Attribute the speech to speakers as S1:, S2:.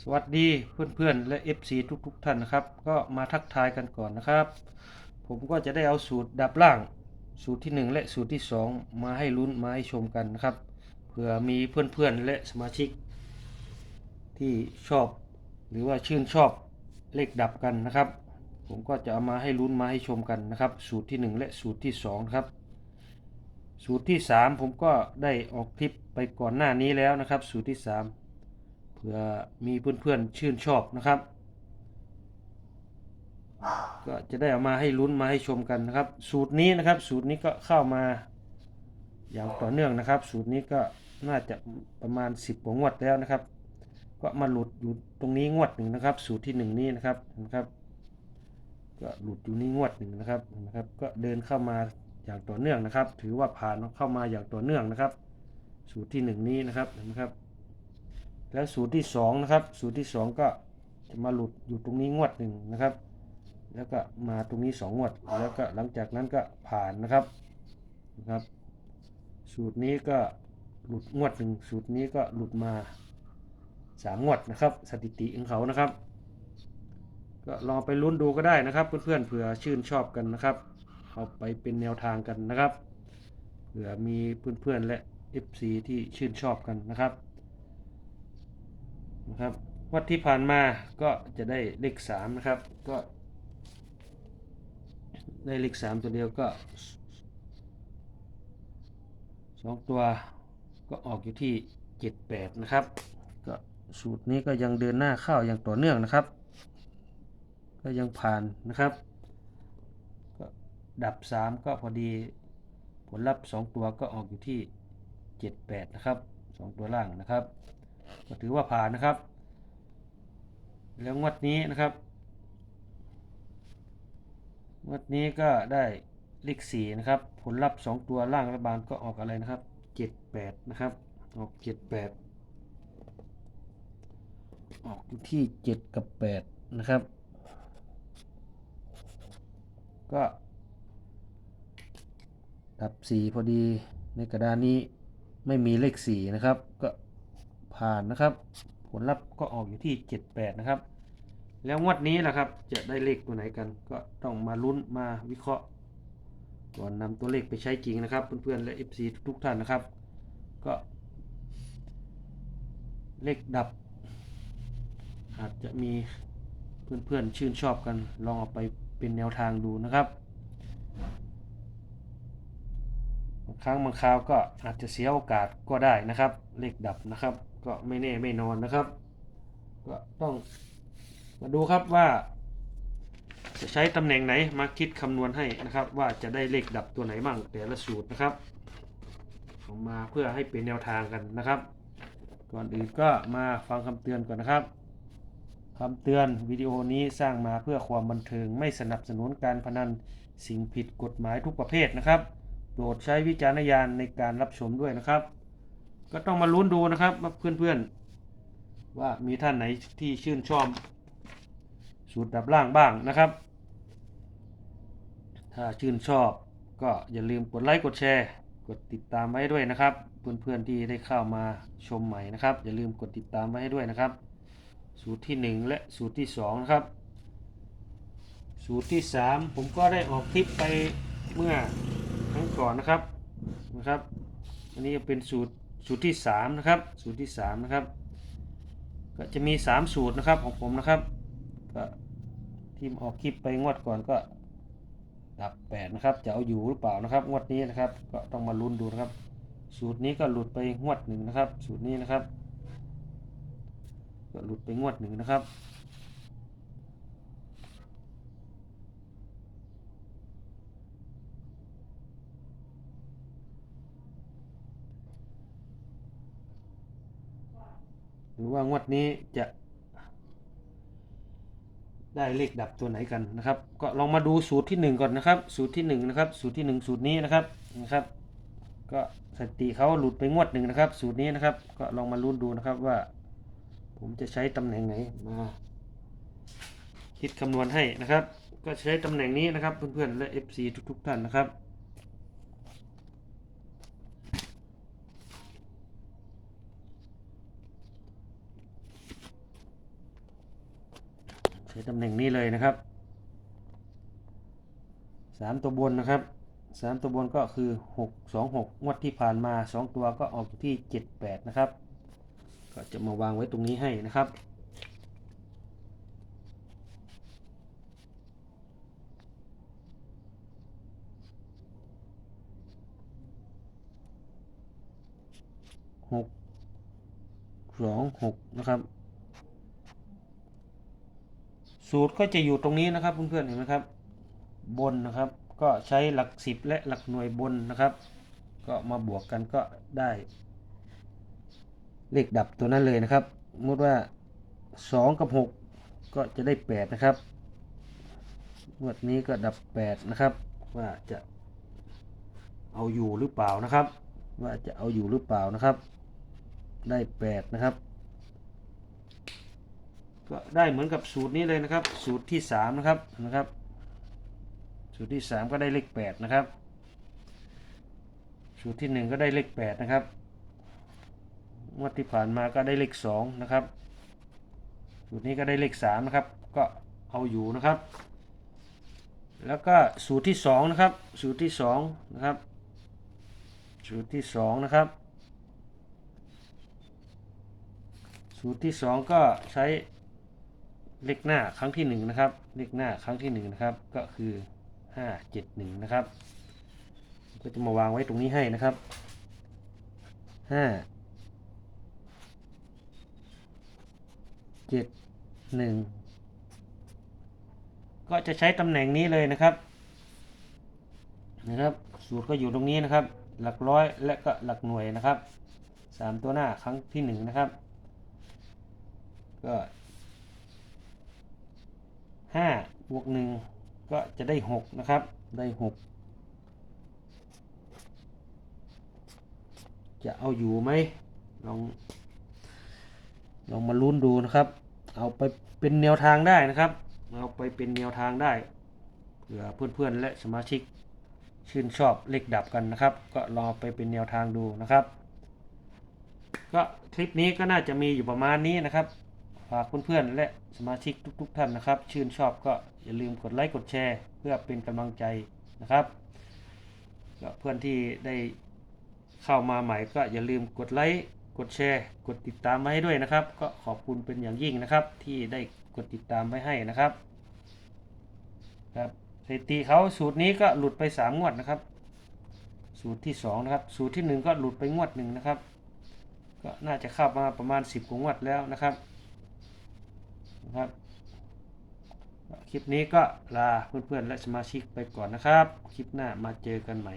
S1: สวัสดีเพื่อนๆ และ FC ทุกๆท่านนะครับ ก็มาทักทายกันก่อนนะครับ ผมก็จะได้เอาสูตรดับล่าง สูตรที่ 1 และสูตรที่ 2 มาให้ลุ้นมาให้ชมกันนะครับเผื่อมีเพื่อนๆ และสมาชิก ที่ชอบ หรือว่าชื่นชอบเลขดับกันนะครับ ผมก็จะเอามาให้ลุ้นมาให้ชมกันนะครับ สูตรที่ 1 และสูตรที่2ครับสูตรที่ 3 ผมก็ได้ออกคลิปไปก่อนหน้านี้แล้วนะครับ สูตรที่ 3 ผื่อมีเพื่อนๆชื่นชอบนะครับ ก็จะได้เอามาให้ลุ้นมาให้ชมกันนะครับ สูตรนี้นะครับ สูตรนี้ก็เข้ามาอย่างต่อเนื่องนะครับ สูตรนี้ก็น่าจะประมาณ 10กว่างวดแล้วนะครับ ก็มาหลุดอยู่ตรงนี้งวดหนึ่งนะครับ สูตรที่หนึ่งนี้นะครับนะครับก็หลุดอยู่นี่งวดหนึ่งนะครับนะครับ ก็เดินเข้ามาอย่างต่อเนื่องนะครับ ถือว่าผ่านเข้ามาอย่างต่อเนื่องนะครับ สูตรที่หนึ่งนี้นะครับนะครับ แล้วสูตรที่สองนะครับสูตรที่สองก็จะมาหลุดอยู่ตรงนี้งวดหนึ่งนะครับ แล้วก็มาตรงนี้สองงวด แล้วก็หลังจากนั้นก็ผ่านนะครับนะครับ สูตรนี้ก็หลุดงวดหนึ่งสูตรนี้ก็หลุดมาสามงวดนะครับ สถิติของเขานะครับ ก็ลองไปลุ้นดูก็ได้นะครับเพื่อนๆเผื่อชื่นชอบกันนะครับเอาไปเป็นแนวทางกันนะครับเผื่อมีเพื่อนๆและ FC ที่ชื่นชอบกันนะครับ นะครับวัดที่ผ่านมาก็จะได้เลขสามนะครับก็ได้เลขสามตัวเดียวก็สองตัวก็ออกอยู่ที่เจ็ดแปดนะครับก็สูตรนี้ก็ยังเดินหน้าเข้าอย่างต่อเนื่องนะครับ ก็ยังผ่านนะครับก็ดับสามก็พอดีผลลัพธ์สองตัวก็ออกอยู่ที่เจ็ดแปดนะครับสองตัวล่างนะครับ ก็ถือว่าผ่านนะครับ แล้วงวดนี้นะครับ งวดนี้ก็ได้เลขสี่นะครับ ผลลัพธ์สองตัวล่างรัฐบาลก็ออกอะไรนะครับเจ็ดแปดนะครับ ออกเจ็ดแปดออกอยู่ที่เจ็ดกับแปดนะครับ ก็ดับสี่พอดีในกระดานนี้ไม่มีเลขสี่นะครับ ก็ ผ่านนะครับ ผลลัพธ์ก็ออกอยู่ที่ 78 นะครับ แล้วงวดนี้ล่ะครับ จะได้เลขตัวไหนกัน ก็ต้องมาลุ้นมาวิเคราะห์ก่อนนำตัวเลขไปใช้จริงนะครับ เพื่อนๆและ FC ทุกๆท่านนะครับ ก็ เลขดับ อาจจะมีเพื่อนๆชื่นชอบกันลองเอาไปเป็นแนวทางดูนะครับบางครั้งบางคราวก็อาจจะเสียโอกาสก็ได้นะครับ เลขดับนะครับ ก็ไม่แน่ไม่นอนนะครับ ก็ต้องมาดูครับว่า จะใช้ตำแหน่งไหนมาคิดคำนวณให้นะครับ ว่าจะได้เลขดับตัวไหนบ้างแต่ละสูตรนะครับออกมาเพื่อให้เป็นแนวทางกันนะครับ ก่อนอื่นก็มาฟังคำเตือนก่อนนะครับคำเตือนวิดีโอนี้สร้างมาเพื่อความบันเทิงไม่สนับสนุนการพนันสิ่งผิดกฎหมายทุกประเภทนะครับ โปรดใช้วิจารณญาณในการรับชมด้วยนะครับ ก็ต้องมาลุ้นดูนะครับเพื่อนๆ ว่ามีท่านไหนที่ชื่นชอบสูตรดับล่างบ้างนะครับ ถ้าชื่นชอบก็อย่าลืมกดไลค์กดแชร์กดติดตามไว้ด้วยนะครับ เพื่อนๆที่ได้เข้ามาชมใหม่นะครับ อย่าลืมกดติดตามไว้ให้ด้วยนะครับ สูตรที่ 1 และสูตรที่2นะครับ สูตรที่ 3 ผมก็ได้ออกคลิปไปเมื่อครั้งก่อนนะครับนะครับ อันนี้เป็นสูตร สูตรที่3นะครับสูตรที่3นะครับก็จะมี 3 สูตรนะครับของผมนะครับก็ที่ออกคลิปไปงวดก่อนก็ดับ8นะครับจะเอาอยู่หรือเปล่านะครับ งวดนี้นะครับ ก็ต้องมาลุ้นดูนะครับ สูตรนี้ก็หลุดไปงวดหนึ่งนะครับ สูตรนี้นะครับ ก็หลุดไปงวดหนึ่งนะครับ หรือว่างวดนี้จะได้เลขดับตัวไหนกันนะครับ ก็ลองมาดูสูตรที่ 1 ก่อนนะครับ สูตรที่1นะครับสูตรที่ 1 สูตรนี้นะครับนะครับ ก็สติเขาหลุดไปงวดหนึ่งนะครับ สูตรนี้นะครับ ก็ลองมาลุ้นดูนะครับว่า ผมจะใช้ตำแหน่งไหนมาคิดคำนวณให้นะครับ ก็ใช้ตำแหน่งนี้นะครับเพื่อนๆและ FC ทุกๆท่านนะครับ ช้ตำแหน่งนี้เลยนะครับสามตัวบนนะครับสามตัวบนก็คือหกสองหกงวดที่ผ่านมาสองตัวก็ออกที่เจ็ดแปดนะครับ ก็จะมาวางไว้ตรงนี้ให้นะครับหกสองหกนะครับ สูตรก็จะอยู่ตรงนี้นะครับเพื่อนๆเห็นไหมครับ บนนะครับ ก็ใช้หลักสิบและหลักหน่วยบนนะครับ ก็มาบวกกันก็ได้ เลขดับตัวนั้นเลยนะครับสมมติว่าสองกับหกก็จะได้แปดนะครับงวดนี้ก็ดับแปดนะครับ ว่าจะเอาอยู่หรือเปล่านะครับ ว่าจะเอาอยู่หรือเปล่านะครับ ได้แปดนะครับ ก็ได้เหมือนกับสูตรนี้เลยนะครับ สูตรที่สามนะครับนะครับ สูตรที่สามก็ได้เลขแปดนะครับ สูตรที่หนึ่งก็ได้เลขแปดนะครับงวดที่ผ่านมาก็ได้เลขสองนะครับ สูตรนี้ก็ได้เลขสามนะครับ ก็เอาอยู่นะครับ แล้วก็สูตรที่สองนะครับ สูตรที่สองนะครับ สูตรที่สองนะครับ สูตรที่สองก็ใช้ เลขหน้าครั้งที่หนึ่งนะครับ เลขหน้าครั้งที่หนึ่งนะครับ ก็คือห้าเจ็ดหนึ่งนะครับ ก็จะมาวางไว้ตรงนี้ให้นะครับห้าเจ็ดหนึ่งก็จะใช้ตำแหน่งนี้เลยนะครับนะครับ สูตรก็อยู่ตรงนี้นะครับ หลักร้อยและก็หลักหน่วยนะครับสามตัวหน้าครั้งที่หนึ่งนะครับ ก็ ห้าบวกหนึ่งก็จะได้หกนะครับ ได้หกจะเอาอยู่ไหมลองลองมาลุ้นดูนะครับ เอาไปเป็นแนวทางได้นะครับ เอาไปเป็นแนวทางได้เผื่อเพื่อนๆและสมาชิกชื่นชอบเลขดับกันนะครับ ก็ลองไปเป็นแนวทางดูนะครับ ก็คลิปนี้ก็น่าจะมีอยู่ประมาณนี้นะครับ ฝากเพื่อนๆและสมาชิกทุก ๆ ท่านนะครับ ชื่นชอบก็อย่าลืมกดไลค์กดแชร์ เพื่อเป็นกำลังใจนะครับก็เพื่อนที่ได้เข้ามาใหม่ก็อย่าลืมกดไลค์กดแชร์ กดติดตามมาให้ด้วยนะครับ ก็ขอบคุณเป็นอย่างยิ่งนะครับ ที่ได้กดติดตามไว้ให้นะครับครับสถิติเขาสูตรนี้ก็หลุดไปสามงวดนะครับ สูตรที่สองนะครับ สูตรที่หนึ่งก็หลุดไปงวดหนึ่งนะครับ ก็น่าจะเข้ามาประมาณ 10กว่างวดแล้วนะครับ นะครับ คลิปนี้ก็ลาเพื่อนๆและสมาชิกไปก่อนนะครับ คลิปหน้ามาเจอกันใหม่